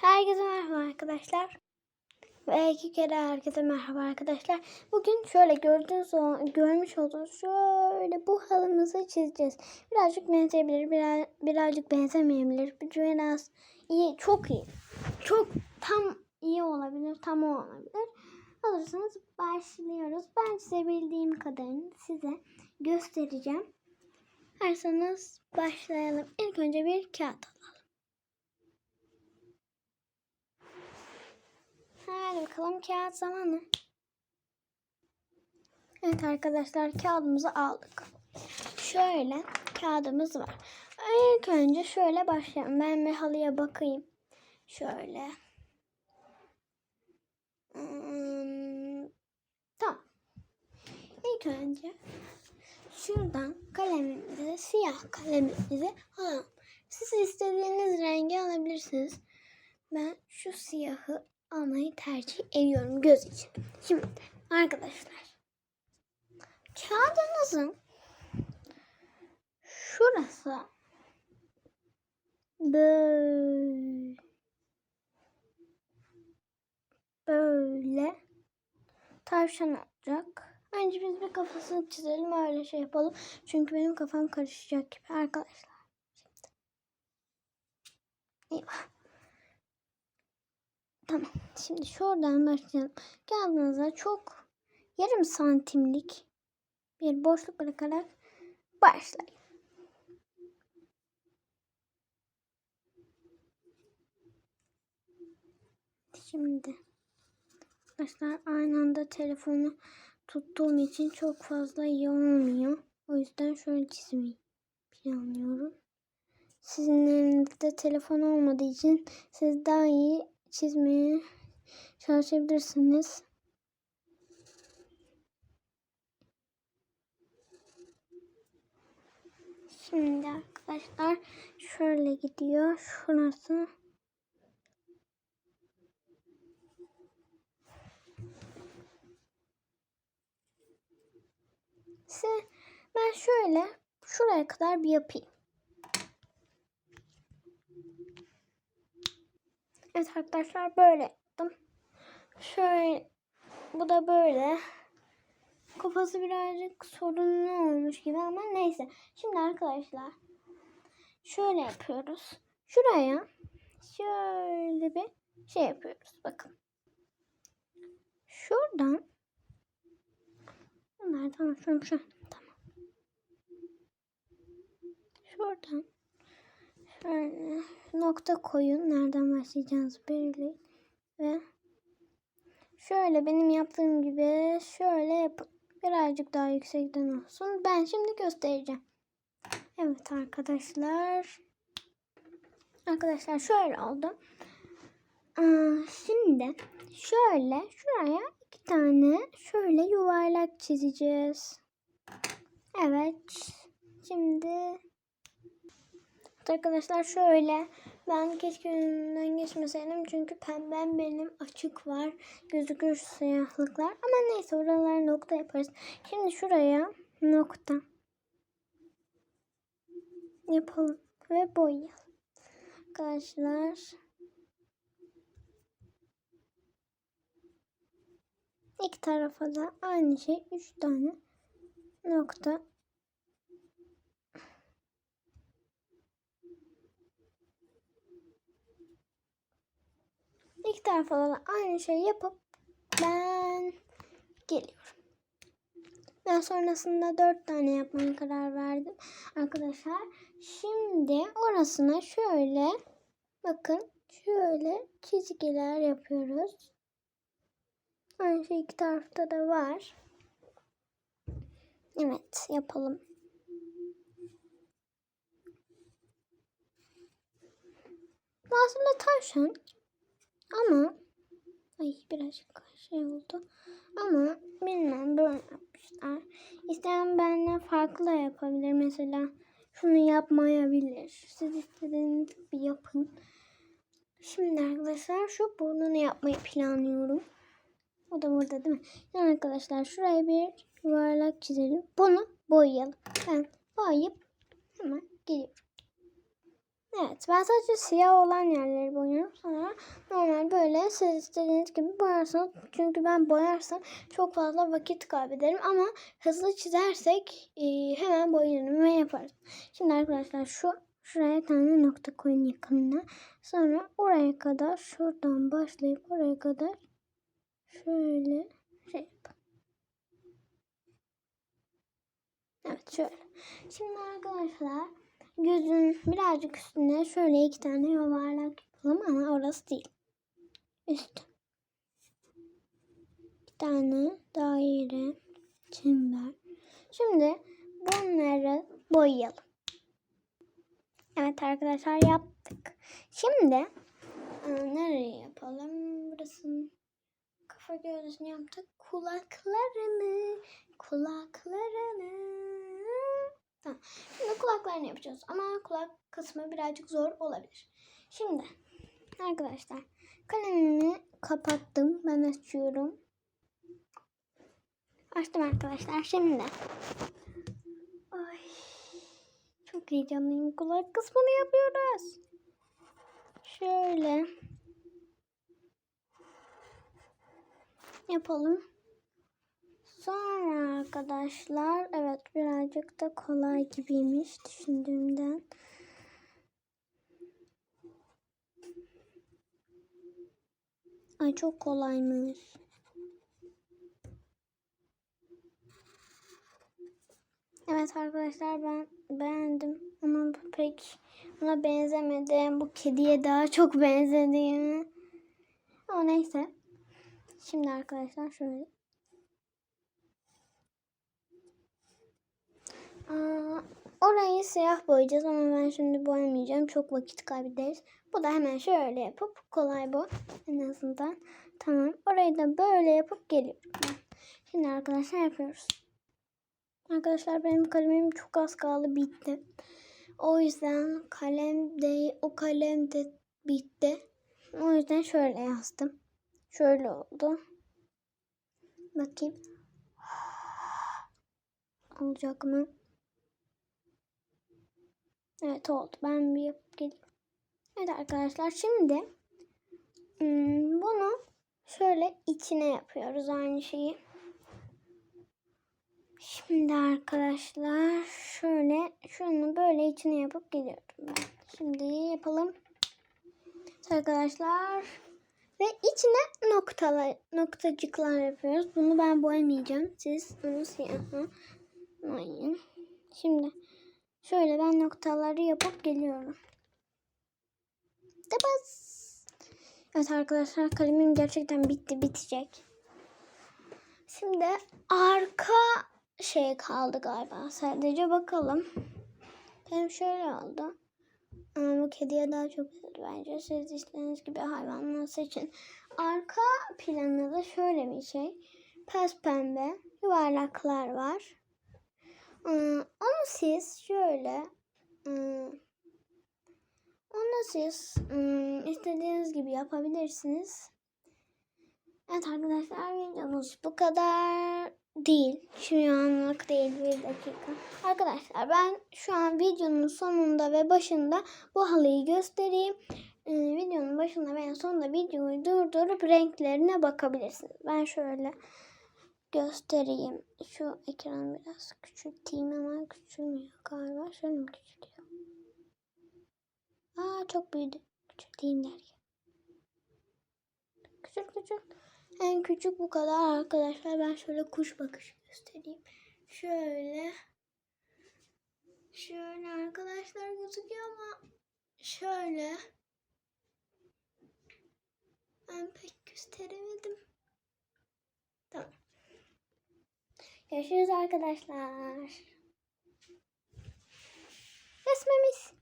Herkese merhaba arkadaşlar. Ve iki kere herkese merhaba arkadaşlar. Bugün şöyle gördüğünüz görmüş olduğunuz şöyle bu halımızı çizeceğiz. Birazcık benzeyebilir, biraz, birazcık benzemeyebilir. Biraz iyi, çok iyi. Çok tam iyi olabilir, tam o olabilir. Hazırsanız başlıyoruz. Ben çizebildiğim kadarını size göstereceğim. Hazırsanız başlayalım. İlk önce bir kağıt alalım. Hadi bakalım kağıt zamanı. Evet arkadaşlar kağıdımızı aldık. Şöyle kağıdımız var. İlk önce şöyle başlayalım. Ben bir halıya bakayım. Şöyle. Hmm, tamam. İlk önce şuradan kalemimizi, siyah kalemimizi alalım. Siz istediğiniz rengi alabilirsiniz. Ben şu siyahı almayı tercih ediyorum göz için. Şimdi arkadaşlar kağıdınızın şurası böyle böyle tavşan olacak. Önce biz bir kafasını çizelim öyle şey yapalım. Çünkü benim kafam karışacak gibi arkadaşlar. Şimdi. Eyvah. Şimdi şuradan başlayalım. Kağıdınıza çok yarım santimlik bir boşluk bırakarak başlayın. Şimdi arkadaşlar aynı anda telefonu tuttuğum için çok fazla iyi olmuyor. O yüzden şöyle çizmeyi planlıyorum. Sizin elinizde telefon olmadığı için siz daha iyi çizmeye çalışabilirsiniz. Şimdi arkadaşlar şöyle gidiyor. Şurası. Ben şöyle şuraya kadar bir yapayım. Evet arkadaşlar böyle yaptım. Şöyle bu da böyle. Kafası birazcık sorunlu olmuş gibi ama neyse. Şimdi arkadaşlar şöyle yapıyoruz. Şuraya şöyle bir şey yapıyoruz. Bakın. Şuradan Nereden şunu şu tamam. Şuradan şöyle nokta koyun. Nereden başlayacağınızı belirleyin. Ve şöyle benim yaptığım gibi şöyle yapın. Birazcık daha yüksekten olsun. Ben şimdi göstereceğim. Evet arkadaşlar. Arkadaşlar şöyle oldu. Şimdi şöyle şuraya iki tane şöyle yuvarlak çizeceğiz. Evet. Şimdi Arkadaşlar şöyle ben keşke önünden geçmeseydim çünkü pembem benim açık var gözükür siyahlıklar ama neyse oralar nokta yaparız. Şimdi şuraya nokta yapalım ve boyayalım. Arkadaşlar iki tarafa da aynı şey üç tane nokta İki tarafa da aynı şeyi yapıp ben geliyorum. Ben sonrasında dört tane yapmaya karar verdim. Arkadaşlar şimdi orasına şöyle bakın şöyle çizgiler yapıyoruz. Aynı şey iki tarafta da var. Evet yapalım. Aslında tavşan ama ay birazcık şey oldu. Ama bilmem böyle yapmışlar. İsteyen benimle farklı yapabilir. Mesela şunu yapmayabilir. Siz istediğiniz gibi yapın. Şimdi arkadaşlar şu burnunu yapmayı planlıyorum. O da burada değil mi? Yani arkadaşlar şuraya bir yuvarlak çizelim. Bunu boyayalım. Ben boyayıp hemen geliyorum. Evet ben sadece siyah olan yerleri boyuyorum. Sonra Şimdi siz istediğiniz gibi boyarsınız. Çünkü ben boyarsam çok fazla vakit kaybederim. Ama hızlı çizersek e, hemen boyanır ve yaparız. Şimdi arkadaşlar şu şuraya tane nokta koyun yakınına. Sonra oraya kadar şuradan başlayıp oraya kadar şöyle şey yapın. Evet şöyle. Şimdi arkadaşlar gözün birazcık üstüne şöyle iki tane yuvarlak yapalım ama orası değil. Üst. Bir tane daire, çember. Şimdi bunları boyayalım. Evet arkadaşlar yaptık. Şimdi e, nereye yapalım? Burası kafa gövdesini yaptık. Kulaklarını, kulaklarını. Tamam. Kulaklarını yapacağız ama kulak kısmı birazcık zor olabilir. Şimdi arkadaşlar kalemimi kapattım. Ben açıyorum. Açtım arkadaşlar. Şimdi Ay, çok heyecanlıyım. Kulak kısmını yapıyoruz. Şöyle yapalım. Sonra arkadaşlar evet birazcık da kolay gibiymiş düşündüğümden. Ay çok kolaymış. Evet arkadaşlar ben beğendim ama pek buna benzemedi. Bu kediye daha çok benzedi. Ama neyse. Şimdi arkadaşlar şöyle. Orayı siyah boyayacağız ama ben şimdi boyamayacağım. Çok vakit kaybederiz. Bu da hemen şöyle yapıp kolay bu en azından. Tamam. Orayı da böyle yapıp geliyorum. Şimdi arkadaşlar yapıyoruz. Arkadaşlar benim kalemim çok az kaldı bitti. O yüzden kalem de o kalem de bitti. O yüzden şöyle yazdım. Şöyle oldu. Bakayım. Olacak mı? Evet oldu. Ben bir yapıp geleyim. Evet arkadaşlar şimdi hmm, bunu şöyle içine yapıyoruz aynı şeyi. Şimdi arkadaşlar şöyle şunu böyle içine yapıp geliyorum ben. Şimdi yapalım. Arkadaşlar ve içine noktalar, noktacıklar yapıyoruz. Bunu ben boyamayacağım. Siz onu siyahla boyayın. Şimdi şöyle ben noktaları yapıp geliyorum. Tabas. Evet arkadaşlar kalemim gerçekten bitti bitecek. Şimdi arka şey kaldı galiba. Sadece bakalım. Benim şöyle oldu. Ama bu kediye daha çok güzel bence. Siz istediğiniz gibi hayvanlar seçin. Arka planında da şöyle bir şey. Pes pembe yuvarlaklar var. Onu siz şöyle ıı, onu siz ıı, istediğiniz gibi yapabilirsiniz. Evet arkadaşlar videomuz bu kadar değil. Şu anlık değil bir dakika. Arkadaşlar ben şu an videonun sonunda ve başında bu halıyı göstereyim. Ee, videonun başında veya sonunda videoyu durdurup renklerine bakabilirsiniz. Ben şöyle göstereyim. Şu ekranı biraz küçülteyim ama küçülmüyor galiba. Şöyle mi küçülüyor? Aa çok büyüdü. Küçülteyim derken. Küçül küçül. En küçük bu kadar arkadaşlar. Ben şöyle kuş bakışı göstereyim. Şöyle. Şöyle arkadaşlar gözüküyor ama şöyle. Ben pek gösteremedim. Tamam. Görüşürüz arkadaşlar. Resmimiz.